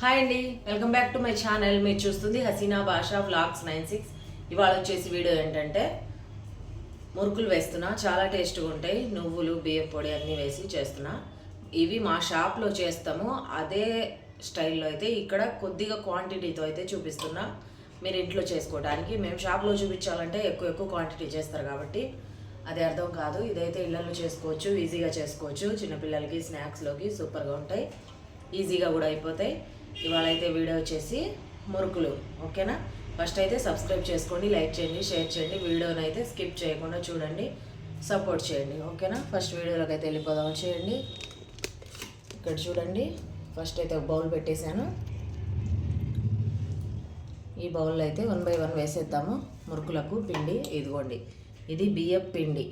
Hi అండి welcome back to my channel. మీరు చూస్తుంది హసీనా భాషా వ్లాగ్స్ నైన్ సిక్స్. ఇవాళ వచ్చేసి వీడియో ఏంటంటే మురుకులు వేస్తున్నా చాలా టేస్ట్గా ఉంటాయి. నువ్వులు బియ్యం పొడి అన్నీ వేసి చేస్తున్నా. ఇవి మా షాప్లో చేస్తాము. అదే స్టైల్లో అయితే ఇక్కడ కొద్దిగా క్వాంటిటీతో అయితే చూపిస్తున్నా. మీరు ఇంట్లో చేసుకోవడానికి మేము షాప్లో చూపించాలంటే ఎక్కువ ఎక్కువ క్వాంటిటీ చేస్తారు కాబట్టి. అది అర్థం కాదు. ఇదైతే ఇళ్ళల్లో చేసుకోవచ్చు ఈజీగా చేసుకోవచ్చు. చిన్నపిల్లలకి స్నాక్స్లోకి సూపర్గా ఉంటాయి. ఈజీగా కూడా అయిపోతాయి. ఇవాళ అయితే వీడియో వచ్చేసి మురుకులు ఓకేనా? ఫస్ట్ అయితే సబ్స్క్రైబ్ చేసుకోండి లైక్ చేయండి షేర్ చేయండి. వీడియోని అయితే స్కిప్ చేయకుండా చూడండి సపోర్ట్ చేయండి ఓకేనా? ఫస్ట్ వీడియోలోకి అయితే వెళ్ళిపోదాం చేయండి. ఇక్కడ చూడండి ఫస్ట్ అయితే ఒక బౌల్ పెట్టేశాను. ఈ బౌల్లో అయితే వన్ బై వన్ వేసేద్దాము. మురుకులకు పిండి ఇదిగోండి. ఇది బియ్యం పిండి.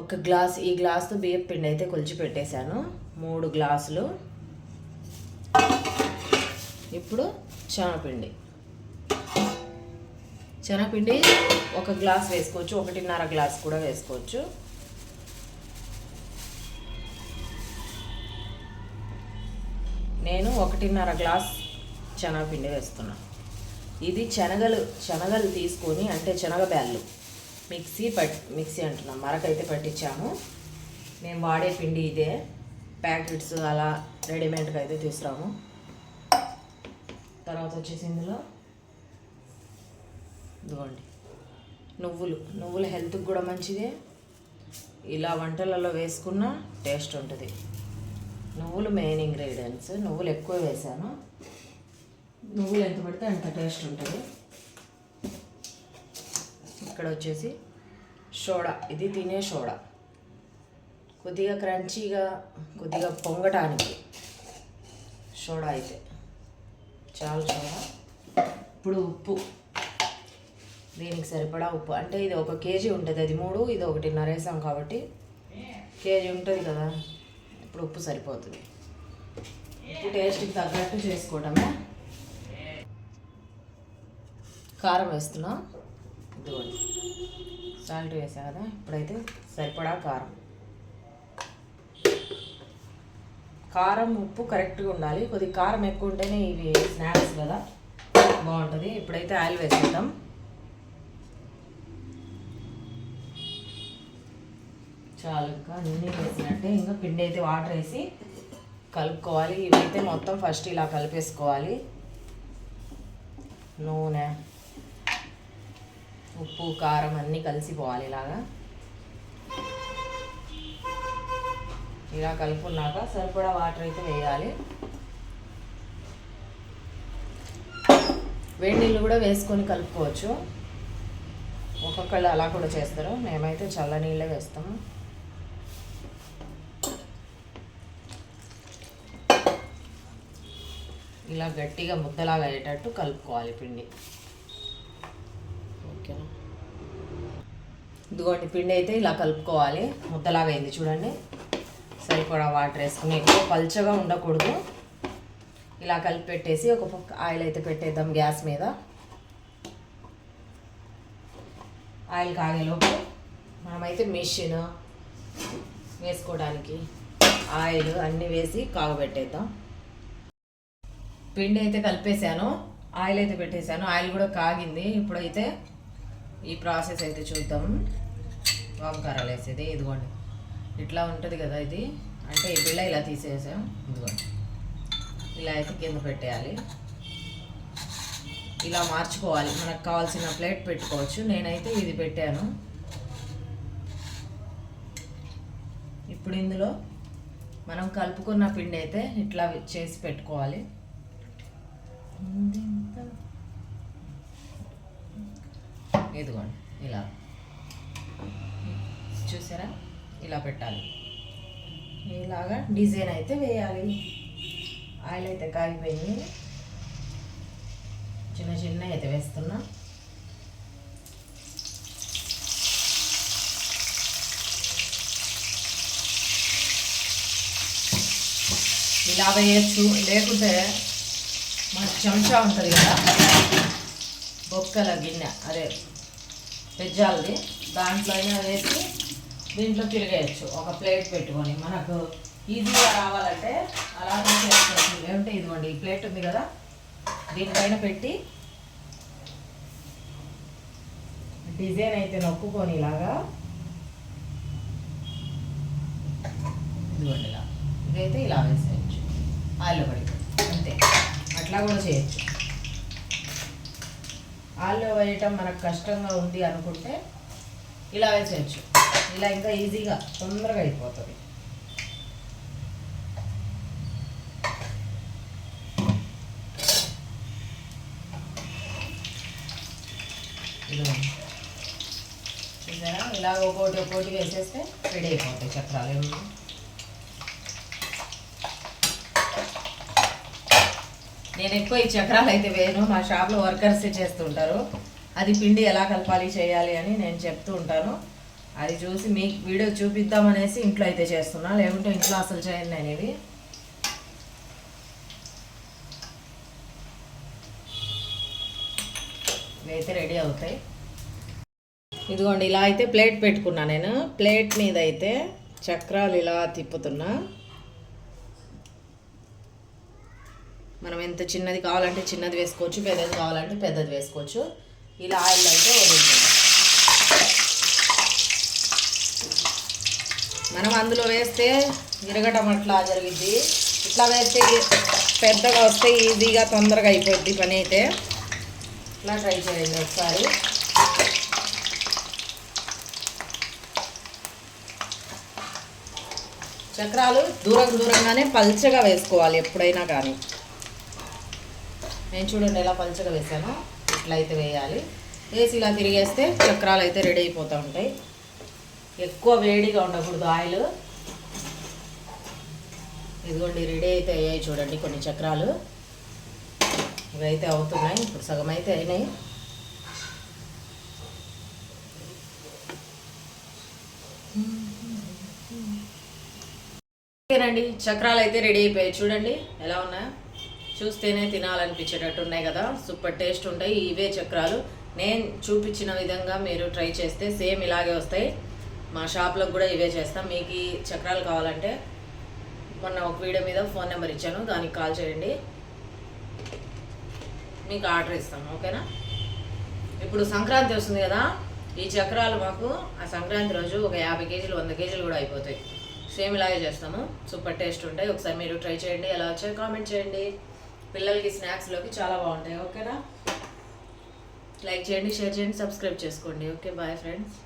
ఒక గ్లాస్ ఈ గ్లాస్తో బియ్యపు పిండి అయితే కొలిచి పెట్టేశాను. మూడు గ్లాసులు. ఇప్పుడు శనగపిండి. శనగపిండి ఒక గ్లాస్ వేసుకోవచ్చు ఒకటిన్నర గ్లాస్ కూడా వేసుకోవచ్చు. నేను ఒకటిన్నర గ్లాస్ శనగపిండి వేస్తున్నా. ఇది శనగలు శనగలు తీసుకొని అంటే శనగ బ్యాళ్ళు. మిక్సీ పట్ మిక్సీ అంటున్నాం మరకైతే పట్టించాము మేము వాడే పిండి ఇదే. ప్యాకెట్స్ అలా రెడీమేడ్గా అయితే తీసుకురాము. తర్వాత వచ్చేసి ఇందులో ఇదిగోండి. నువ్వులు. నువ్వులు హెల్త్కి కూడా మంచిదే. ఇలా వంటలలో వేసుకున్న టేస్ట్ ఉంటుంది. నువ్వులు మెయిన్ ఇంగ్రీడియంట్స్. నువ్వులు ఎక్కువ వేసాను. నువ్వులు ఎంత పడితే అంత టేస్ట్ ఉంటుంది. ఇక్కడ వచ్చేసి సోడా. ఇది తినే సోడా. కొద్దిగా క్రంచీగా కొద్దిగా పొంగటానికి సోడా అయితే. చాలా సోడా. ఇప్పుడు ఉప్పు. దీనికి సరిపడా ఉప్పు. అంటే ఇది ఒక కేజీ ఉంటుంది అది మూడు ఇది ఒకటిన్నర వేసాం కాబట్టి కేజీ ఉంటుంది కదా. ఇప్పుడు ఉప్పు సరిపోతుంది. ఉప్పు టేస్ట్కి తగ్గట్టు చేసుకోవడమే. కారం వేస్తున్నా. ఇదిగోండి. సాల్ట్ వేసా కదా ఇప్పుడైతే సరిపడా కారం. కారం ఉప్పు కరెక్ట్గా ఉండాలి. కొద్దిగా కారం ఎక్కువ ఉంటేనే ఇవి స్నాక్స్ కదా. బాగుంటుంది. ఇప్పుడైతే ఆయిల్ వేసేద్దాం. చాలు ఇంకా అన్నీ వేసినట్టే. ఇంకా పిండి అయితే వాటర్ వేసి కలుపుకోవాలి. ఇవైతే మొత్తం ఫస్ట్ ఇలా కలిపేసుకోవాలి. నూనె ఉప్పు కారం అన్నీ కలిసిపోవాలి ఇలాగా. ఇలా కలుపుకున్నాక సరిపడా వాటర్ అయితే వేయాలి. వేడి నీళ్ళు కూడా వేసుకొని కలుపుకోవచ్చు. ఒక్కొక్కళ్ళు అలా కూడా చేస్తారు. మేమైతే చల్ల నీళ్ళే వేస్తాము ఇలా గట్టిగా ముద్దలాగా అయ్యేటట్టు కలుపుకోవాలి పిండి. ఓకేనా? ఇదిగోండి పిండి అయితే ఇలా కలుపుకోవాలి. ముద్దలాగా అయింది చూడండి. సరిపడా వాటర్ వేసుకుని ఎక్కువ పల్చగా ఉండకూడదు. ఇలా కలిపి పెట్టేసి ఒక ఆయిల్ అయితే పెట్టేద్దాం గ్యాస్ మీద. ఆయిల్ కాగేలోపు మనమైతే మిషన్ వేసుకోవడానికి ఆయిల్ అన్నీ వేసి కాగబెట్టేద్దాం. పిండి అయితే కలిపేశాను. ఆయిల్ అయితే పెట్టేశాను. ఆయిల్ కూడా కాగింది. ఇప్పుడైతే ఈ ప్రాసెస్ అయితే చూద్దాం. వంకారాలు వేసేది. ఇదిగోండి. ఇట్లా ఉంటుంది కదా ఇది. అంటే ఈ బిళ్ళ ఇలా తీసేసాం. ఇదిగోండి ఇలా అయితే కింద పెట్టేయాలి. ఇలా మార్చుకోవాలి. మనకు కావాల్సిన ప్లేట్ పెట్టుకోవచ్చు. నేనైతే ఇది పెట్టాను. ఇప్పుడు ఇందులో మనం కలుపుకున్న పిండి అయితే ఇట్లా చేసి పెట్టుకోవాలి. ఇదిగోండి. ఇలా. చూసారా? ఇలా పెట్టాలి. ఇలాగా డిజైన్ అయితే వేయాలి. ఆయిల్ అయితే కాగిపోయింది చిన్న చిన్న అయితే వేస్తున్నా. ఇలా వేయచ్చు. లేకుంటే మన చెంచా ఉంటుంది కదా బొక్కల గిన్నె అదే పెజ్జాలది దాంట్లో అయినా వేసి దీంట్లో తిరిగేయచ్చు ఒక ప్లేట్ పెట్టుకొని మనకు ఈజీగా రావాలంటే అలాగే చేసుకోవచ్చు. ఏమంటే ఇదిగోండి ఈ ప్లేట్ ఉంది కదా దీనిపైన పెట్టి డిజైన్ అయితే నొక్కుకొని ఇలాగా ఇదిగోండి ఇలా. ఇదైతే ఇలా వేసేయచ్చు. ఆయిల్లో పడి అంతే. అట్లా కూడా చేయొచ్చు. ఆయిల్లో వేయటం మనకు కష్టంగా ఉంది అనుకుంటే ఇలా వేసేయచ్చు. ఇలా ఇంకా ఈజీగా తొందరగా అయిపోతుంది. చూసారా? ఇలా ఒక్కోటి ఒక్కోటి వేసేస్తే రెడీ అయిపోతాయి చక్రాలు. ఏమి నేను ఎక్కువ ఈ చక్రాలు అయితే వేయను. మా షాప్లో వర్కర్స్ చేస్తుంటారు. అది పిండి ఎలా కలపాలి చేయాలి అని నేను చెప్తూ ఉంటాను. అది చూసి మీకు వీడియో చూపిద్దామనేసి ఇంట్లో అయితే చేస్తున్నా. లేకుంటే ఇంట్లో అసలు చేయను అనేవి ఇవి ఇవైతే రెడీ అవుతాయి. ఇదిగోండి ఇలా అయితే ప్లేట్ పెట్టుకున్నా నేను. ప్లేట్ మీద అయితే చక్రాలు ఇలా తిప్పుతున్నా. మనం ఎంత చిన్నది కావాలంటే చిన్నది వేసుకోవచ్చు పెద్దది కావాలంటే పెద్దది వేసుకోవచ్చు. ఇలా ఆయిల్ అయితే వదులుతున్నాం మనం అందులో వేస్తే విరగటం అట్లా జరిగిద్ది. ఇట్లా వేస్తే పెద్దగా వస్తే ఈజీగా తొందరగా అయిపోద్ది పని అయితే. ఇట్లా ట్రై చేయండి ఒకసారి. చక్రాలు దూరం దూరంగానే పల్చగా వేసుకోవాలి ఎప్పుడైనా కానీ. నేను చూడండి ఎలా పల్చగా వేసాను. ఇట్లా అయితే వేయాలి. వేసి ఇలా తిరిగేస్తే చక్రాలు అయితే రెడీ అయిపోతూ ఉంటాయి. ఎక్కువ వేడిగా ఉండకూడదు ఆయిల్. ఇదిగోండి రెడీ అయితే అయ్యాయి చూడండి కొన్ని చక్రాలు. ఇవైతే అవుతున్నాయి ఇప్పుడు సగం అయితే అయినాయి. ఓకేనండి చక్రాలు అయితే రెడీ అయిపోయాయి చూడండి ఎలా ఉన్నాయో? చూస్తేనే తినాలనిపించేటట్టు ఉన్నాయి కదా సూపర్ టేస్ట్ ఉంటాయి ఇవే చక్రాలు. నేను చూపించిన విధంగా మీరు ట్రై చేస్తే సేమ్ ఇలాగే వస్తాయి. మా షాప్లో కూడా ఇవే చేస్తాం. మీకు ఈ చక్రాలు కావాలంటే మొన్న ఒక వీడియో మీద ఫోన్ నెంబర్ ఇచ్చాను. దానికి కాల్ చేయండి. మీకు ఆర్డర్ ఇస్తాం. ఓకేనా? ఇప్పుడు సంక్రాంతి వస్తుంది కదా. ఈ చక్రాలు మాకు ఆ సంక్రాంతి రోజు ఒక యాభై కేజీలు వంద కేజీలు కూడా అయిపోతాయి. సేమ్ ఇలాగే చేస్తాము. సూపర్ టేస్ట్ ఉంటాయి. ఒకసారి మీరు ట్రై చేయండి. ఎలా వచ్చాయో కామెంట్ చేయండి. పిల్లలకి స్నాక్స్లోకి చాలా బాగుంటాయి. ఓకేనా? లైక్ చేయండి షేర్ చేయండి సబ్స్క్రైబ్ చేసుకోండి. Okay bye friends.